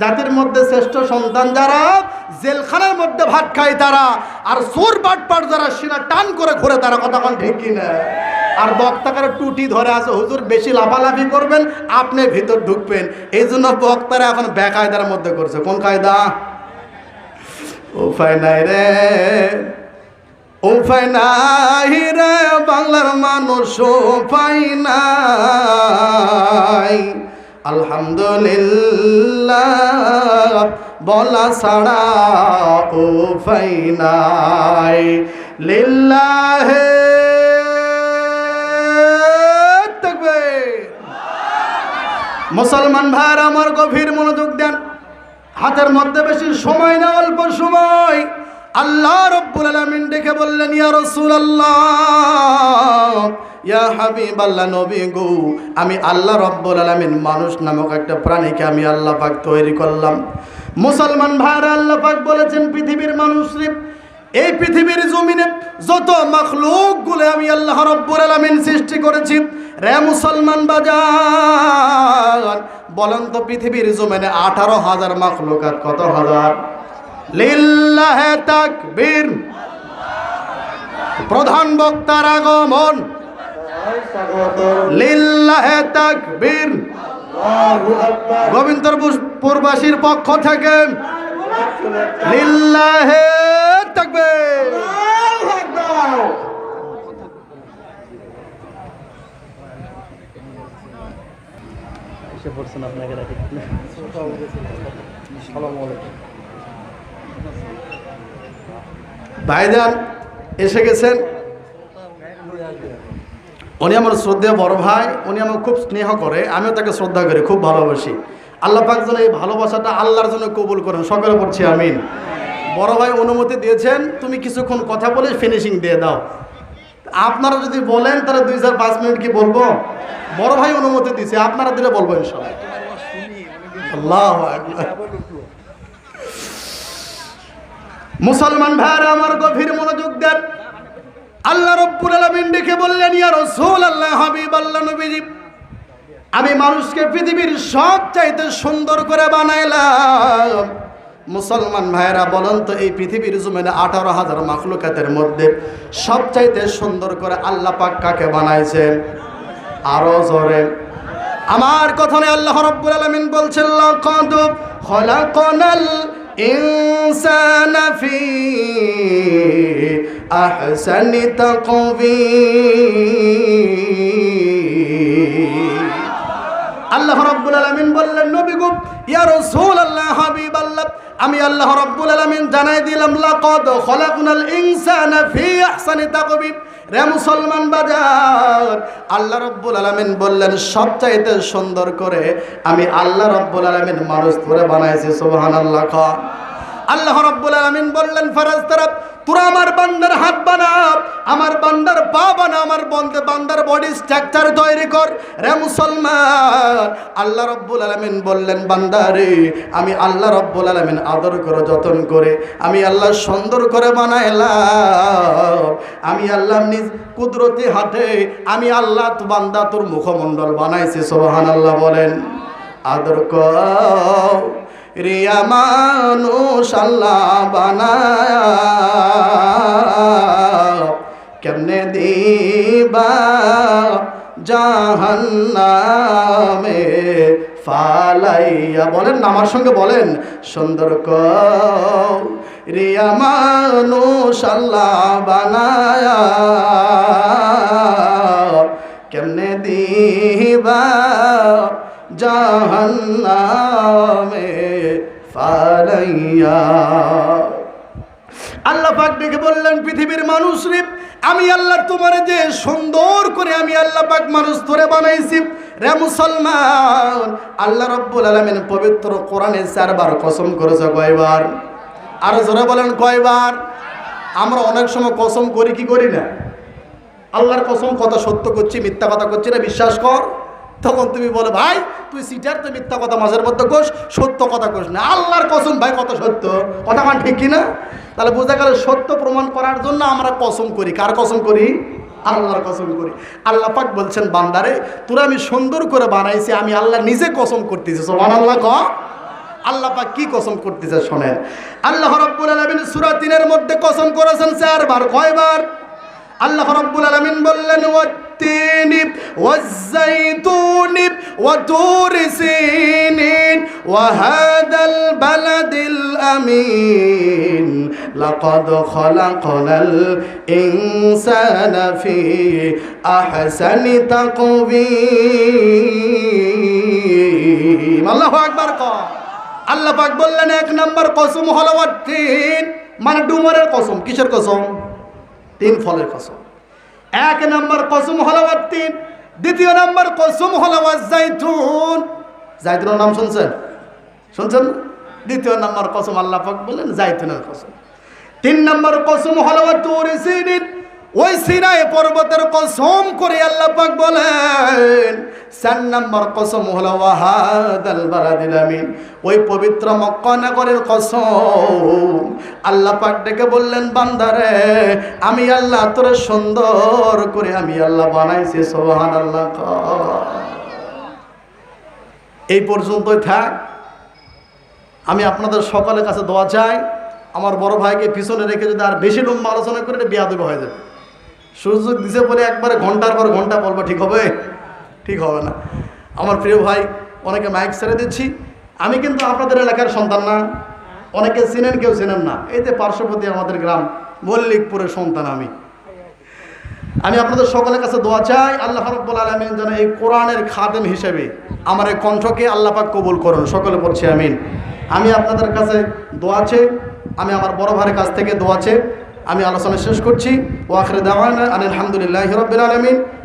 জাতির মধ্যে শ্রেষ্ঠ সন্তান যারা, জেলখানার মধ্যে ভাত খায় তারা, আর সোর বাটপাট যারা সিনা টান করে ঘুরে, তারা কথা কোন ঠিক কিনা? আর বক্তাকার টুটি ধরে আছে, হুজুর, বেশি লাফালাফি করবেন, আপনি ভিতর ঢুকবেন। এই জন্য বক্তারা এখন বেকায়দার মধ্যে করছে। কোন কায়দা? উপায় নাই রে। উপায় নাই রে, বাংলার মানুষ উপায় নাই। আলহামদুলিল্লাহ। বলা ছাড়া ও নাই। লিল্লাহে মুসলমান ভাইয়ের আমার গভীর মনোযোগ দেন। হাতের মধ্যে বেশি সময় না, অল্প সময়। আল্লাহ রব্বুল আলামিন ডেকে বললেন, ইয়া রাসূলুল্লাহ, ইয়া হাবিব নবী গো আমি আল্লাহ রব্বুল আলামিন মানুষ নামক একটা প্রাণীকে আমি আল্লাহ পাক তৈরি করলাম। মুসলমান ভাইরা আল্লাহ পাক বলেছেন, পৃথিবীর মানুষ এই পৃথিবীর জমিনে যত মখলুকগুলো আমি আল্লাহ রব্বুল আলামিন সৃষ্টি করেছি, রে মুসলমান বাজার, বলেন তো পৃথিবীর জমিনে আঠারো হাজার মখলুকাত কত হাজার? লিল্লাহে তাকবীর। প্রধান বক্তার আগমন। লিল্লাহে তাকবীর। গোবিন্দপুরবাসীর পক্ষ থেকে লিল্লাহে তাকবীর। এসে পড়ছেন আপনাকে রাখি। ভাইজান এসে গেছেন? উনি আমার শ্রদ্ধা বড় ভাই, উনি আমার খুব স্নেহ করে, আমিও তাকে শ্রদ্ধা করি, খুব ভালোবাসি। আল্লাহ পাক যেন এই ভালোবাসাটা আল্লাহর জন্য কবুল করেন, সকলে পড়ছি, আমিন। বড় ভাই অনুমতি দিয়েছেন, তুমি কিছুক্ষণ কথা বলে ফিনিশিং দিয়ে দাও। আপনারা যদি বলেন, তাহলে দুই চার পাঁচ মিনিট কি বলব? বড় ভাই অনুমতি দিয়েছে, আপনারা দিলে বলব আল্লাহ মুসলমান ভাইরা, আমার গভীর মনোযোগ দেন। আল্লাহ রব্বুল আলামিন ডেকে বললেন, ইয়া রাসূল আল্লাহ হাবিব আল্লাহ নবীজি, আমি মানুষকে পৃথিবীর সব চাইতে সুন্দর করে বানাইলাম। মুসলমান ভাইরা বলেন তো, এই পৃথিবীর জমিনে আঠারো হাজার মাখলুকাতের মধ্যে সবচাইতে সুন্দর করে আল্লাহ পাক কাকে বানাইছেন? আরও জোরে। আমার কথানে আল্লাহ রব্বুল আলামিন বলছেন, লাকাদ খলাকনাল ইনসানা ফি আহসানি তাকবীর আল্লাহ রাব্বুল আলামিন বললেন, নবী গো, ইয়া রাসূল আল্লাহ হাবিব আল্লাহ আমি আল্লাহ রাব্বুল আলামিন জানাই দিলাম, লাকাদ খলাকনাল ইনসানা ফি আহসানি তাকবীর রে মুসলমান বাজার, আল্লাহ রব্বুল আলামিন বললেন, সবচাইতে সুন্দর করে আমি আল্লাহ রব্বুল আলামিন মানুষ করে বানাইছি, সুবহানাল্লাহ। ক আল্লাহ রব্বুল আলামিন বললেন, ফেরেশতারা তোরা আমার বান্দার হাত বানা আমার বান্দার পা বানা, আমার বন্ধে বান্দার বডি স্ট্রাকচার তৈরি কর। রে মুসলমান, আল্লাহ রব্বুল আলামিন বললেন বান্দারে আমি আল্লাহ রব্বুল আলামিন আদর করে, যতন করে, আমি আল্লাহ সুন্দর করে বানাইলাম। আমি আল্লাহ নিজ কুদরতি হাতে, আমি আল্লাহ তো বান্দা তোর মুখমণ্ডল বানাইছি সোহান সুবহানাল্লাহ বলেন। আদর কর। রিয়া মানুষ আল্লাহ বানায়া। কেমনে দিবা জাহান্নামে ফালাইয়া? বলেন আমার সঙ্গে বলেন। সুন্দর রিয়া মানুষ আল্লাহ বানায়া। কেমনে দিবা জাহান্নামে আল্লাহ পাক ডেকে বললেন, পৃথিবীর মানুষ রে, আমি আল্লাহ তোমার যে সুন্দর করে আমি আল্লাহ পাক মানুষ ধরে বানাইছি। রে মুসলমান, আল্লাহ রব্বুল আলমিন পবিত্র কোরআনে চারবার কসম করেছে কয়বার? আর জোরে বলেন কয়বার? আমরা অনেক সময় কসম করি, কি করি না? আল্লাহর কসম, কথা সত্য করছি, মিথ্যা কথা করছি না, বিশ্বাস কর। তখন তুমি বলো, ভাই, তুই সিটার তো মিথ্যা কথা মাঝের মধ্যে কোষ সত্য কথা কোষ না। আল্লাহর কসম, ভাই, কত সত্য? কথা মান ঠিক কিনা? তাহলে বোঝা গেল সত্য প্রমাণ করার জন্য আমরা কসম করি। কার কসম করি? আল্লাহর কসম করি। আল্লাহ পাক বলছেন, বান্দারে, তোরা আমি সুন্দর করে বানাইছি, আমি আল্লাহ নিজে কসম করতেছি। সোমান আল্লাহ ক। আল্লাহ পাক কি কসম করতেছে শোনেন। আল্লাহ রাব্বুল আলামিন সূরা 3 এর মধ্যে কসম করেছেন চারবার, কয়বার? আল্লাহ রাব্বুল আলামিন বললেন ওয়াত্তিনি ওয়াজ্জাইতুনি ওয়াতুর সিনিন ওয়াহাদাল বালাদিল আমিন লাকাদ খলাকনাল ইনসানা ফি আহসানি তাকবীর আল্লাহু আকবার ক আল্লাহ পাক বললেন এক নাম্বার কসম হলো ওয়াত্তিন মানে ডুমরের কসম কিসের কসম তিন ফলের কসম এক নম্বর কসুম হলো তিন দ্বিতীয় নম্বর কসুম হলো জাইতুন জাইতুনের নাম শুনছেন? শুনছেন? দ্বিতীয় নম্বর কসুম আল্লাহ পাক বললেন জাইতুনের কসম। তিন নম্বর কসুম হলো তুর সিনিন ওই সিনাই পর্বতের কসম করে আল্লাহ পাক বলেন চার নম্বর কসম হলো ওই পবিত্র মক্কা নগরের কসম। আল্লাহ পাক ডেকে বললেন, বান্দারে, আমি আল্লাহ তোর সুন্দর করে আমি আল্লাহ বানাইছি সোহান আল্লাহ এই পর্যন্তই থাক। আমি আপনাদের সকলের কাছে দোয়া চাই। আমার বড় ভাইকে পিছনে রেখে যদি আর বেশি লম্বা আলোচনা করে, এটা বিয়া দেবে হয়ে যাবে। সুযোগ দিছে বলে একবারে ঘণ্টার পর ঘণ্টা বলব, ঠিক হবে? ঠিক হবে না। আমার প্রিয় ভাই, অনেকে মাইক ছেড়ে দিচ্ছি। আমি কিন্তু আপনাদের এলাকার সন্তান না। অনেকে চিনেন, কেউ চিনেন না। যে পার্শ্ববর্তী আমাদের গ্রাম, মল্লিকপুরের সন্তান আমি। আমি আপনাদের সকলের কাছে দোয়া চাই, আল্লাহ রব্বুল আলমিন যেন এই কোরআনের খাদেম হিসেবে আমার এই কণ্ঠকে আল্লাহ পাক কবুল করুন। সকলে বলছি আমিন। আমি আপনাদের কাছে দোয়া আছে আমি আমার বড় ভাইয়ের কাছ থেকে দোয়া আছে আমি আলোচনা শেষ করছি। ওয়াখরে দাওয়ান আলহামদুলিল্লাহ রবিল আলমিন।